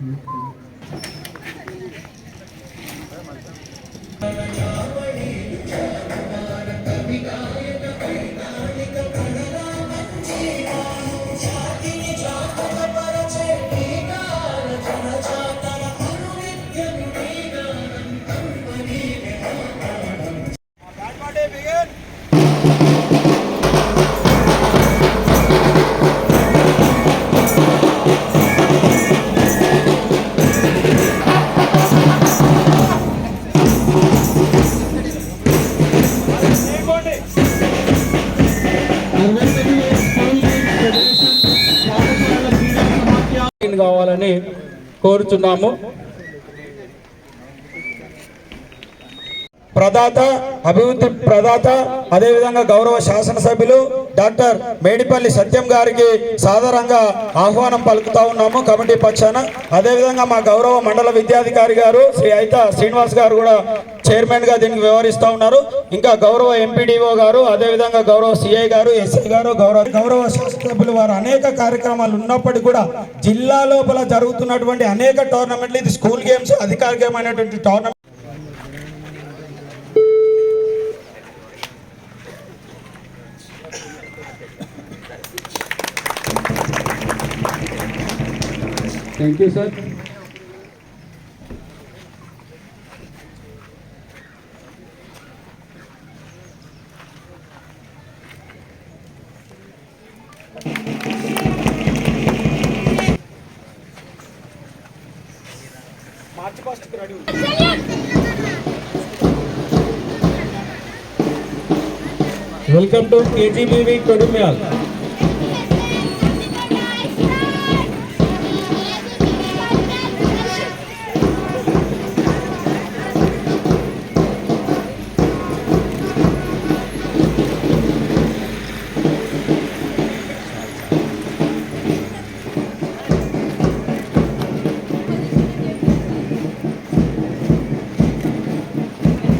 Mm-hmm. కోరుచున్నాము. ప్రదాత అభివృద్ధి ప్రదాత అదేవిధంగా గౌరవ శాసనసభ్యులు డాక్టర్ మేడిపల్లి సత్యం గారికి సాధారణంగా ఆహ్వానం పలుకుతా ఉన్నాము కమిటీ పక్షాన. అదేవిధంగా మా గౌరవ మండల విద్యాధికారి గారు శ్రీ అయిత శ్రీనివాస్ గారు కూడా చైర్మన్గా దీనికి వ్యవహరిస్తూ ఉన్నారు. ఇంకా గౌరవ ఎంపీడీఓ గారు అదేవిధంగా గౌరవ సిఐ గారు ఎస్ఐ గారు గౌరవ గౌరవ శాసనసభ్యులు వారు అనేక కార్యక్రమాలు ఉన్నప్పటికీ కూడా జిల్లా లోపల జరుగుతున్నటువంటి అనేక టోర్నమెంట్లు ఇది school games అధికారికమైనటువంటి tournament. Thank you sir welcome to KGBV Kodimyal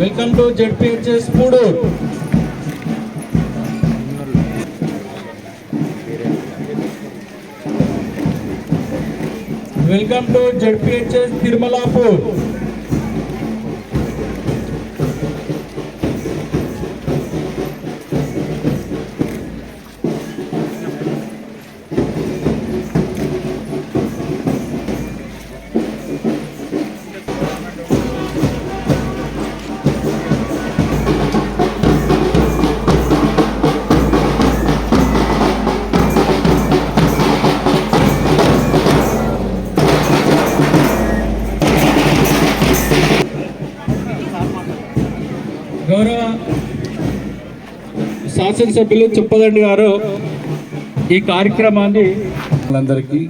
welcome to ZPHS Pudur welcome to ZPHS Tirumalapur. గౌరవ శాసనసభ్యులు చుప్పదండి గారు ఈ కార్యక్రమాన్ని అందరికీ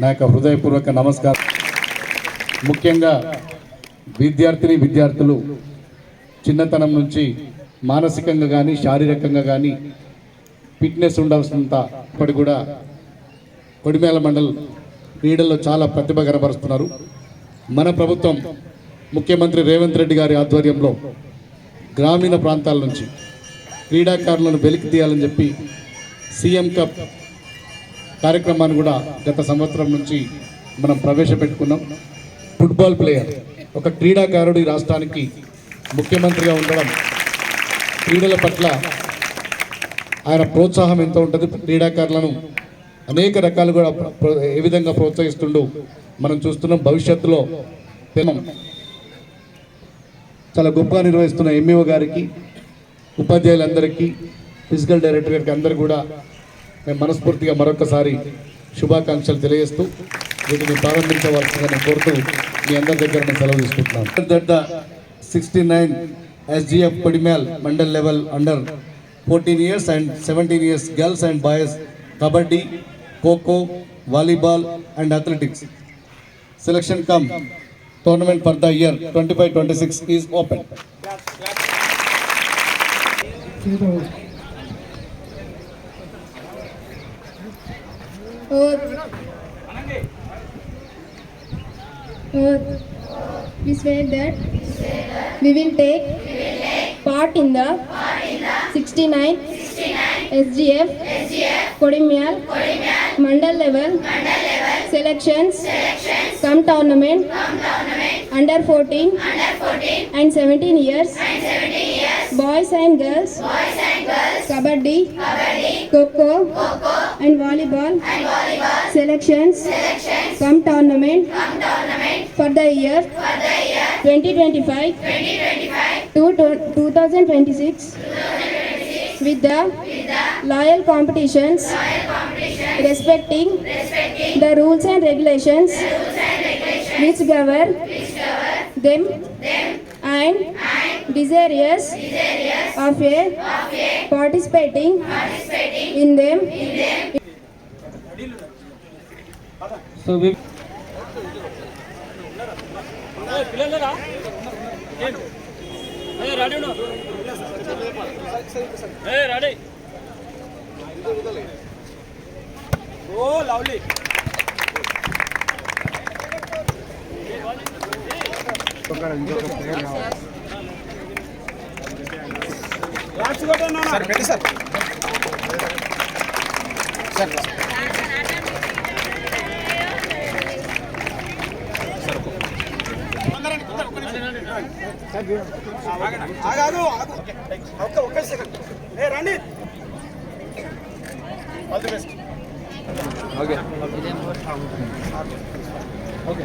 నా యొక్క హృదయపూర్వక నమస్కారం. ముఖ్యంగా విద్యార్థిని విద్యార్థులు చిన్నతనం నుంచి మానసికంగా కానీ శారీరకంగా కానీ ఫిట్నెస్ ఉండాల్సినంత ఇప్పటి కూడా కొడిమేల మండల్ క్రీడల్లో చాలా ప్రతిభ కనబరుస్తున్నారు. మన ప్రభుత్వం ముఖ్యమంత్రి రేవంత్ రెడ్డి గారి ఆధ్వర్యంలో గ్రామీణ ప్రాంతాల నుంచి క్రీడాకారులను వెలికి తీయాలని చెప్పి సీఎం కప్ కార్యక్రమాన్ని కూడా గత సంవత్సరం నుంచి మనం ప్రవేశపెట్టుకున్నాం. ఫుట్బాల్ ప్లేయర్ ఒక క్రీడాకారుడు ఈ రాష్ట్రానికి ముఖ్యమంత్రిగా ఉండడం క్రీడల పట్ల ఆయన ప్రోత్సాహం ఎంత ఉంటుంది. క్రీడాకారులను అనేక రకాలు కూడా ఏ విధంగా ప్రోత్సహిస్తుండో మనం చూస్తున్నాం. భవిష్యత్తులో తెలం చాలా గొప్పగా నిర్వహిస్తున్న ఎంఈఓ గారికి ఉపాధ్యాయులందరికీ ఫిజికల్ డైరెక్టర్ గారికి అందరు కూడా మేము మనస్ఫూర్తిగా మరొకసారి శుభాకాంక్షలు తెలియజేస్తూ వీటిని ప్రారంభించవలసిందని కోరుతూ మీ అందరి దగ్గర నేను సెలవు తీసుకుంటున్నాను. That the sixty nine SGF Kodimyal mandal level under fourteen years and seventeen years girls and boys kabaddi kho kho volleyball and athletics. Selection come tournament for the year 25-26 is open. Oath. We say that we will take part in the 69 SGF Kodimyal Mandal level selections tournament, under, 14, and 17 years, boys and girls, boys and girls kabaddi, coco, and volleyball, selections, come tournament, for the year, 2025, to, 2026, with the, loyal competitions, respecting, the rules and regulations, govern them and desirous of a participating in them so sir ఆగాగు ఆగు ఒక్క ఒక్క second ఏ రండి all the best okay.